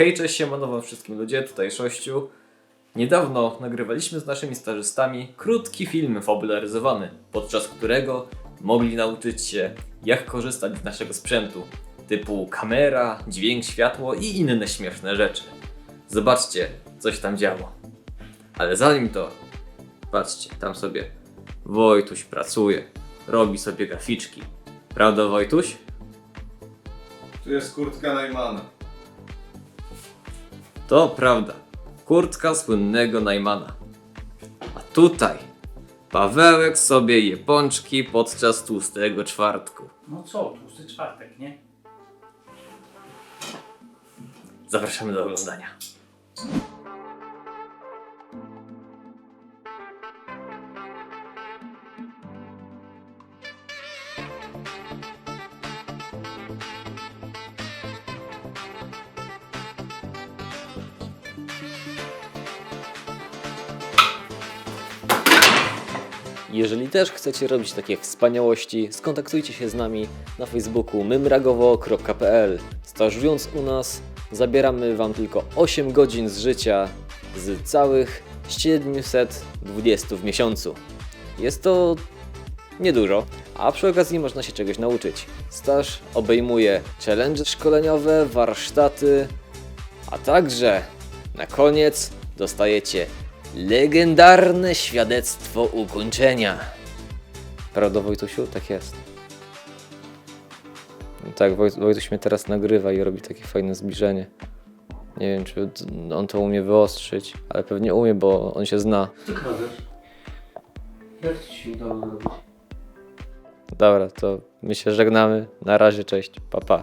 Hej, cześć, siemano wam wszystkim ludzie, tutaj Szościu. Niedawno nagrywaliśmy z naszymi stażystami krótki film fabularyzowany, podczas którego mogli nauczyć się, jak korzystać z naszego sprzętu, typu kamera, dźwięk, światło i inne śmieszne rzeczy. Zobaczcie, coś tam działo. Ale zanim to, patrzcie, tam sobie Wojtuś pracuje, robi sobie graficzki. Prawda, Wojtuś? Tu jest kurtka Najmana. To prawda. Kurtka słynnego Najmana. A tutaj Pawełek sobie je pączki podczas tłustego czwartku. No co, tłusty czwartek, nie? Zapraszamy do oglądania. Jeżeli też chcecie robić takie wspaniałości, skontaktujcie się z nami na Facebooku mymragowo.pl. Stażując u nas, zabieramy Wam tylko 8 godzin z życia z całych 720 w miesiącu. Jest to niedużo, a przy okazji można się czegoś nauczyć. Staż obejmuje challenge szkoleniowe, warsztaty, a także na koniec dostajecie legendarne świadectwo ukończenia. Prawda Wojtusiu? Tak jest. Tak, Wojt, Wojtuś mnie teraz nagrywa i robi takie fajne zbliżenie. Nie wiem, czy on to umie wyostrzyć, ale pewnie umie, bo on się zna. Ty kradesz. Jak ci się udało zrobić? Dobra, to my się żegnamy. Na razie, cześć, pa pa.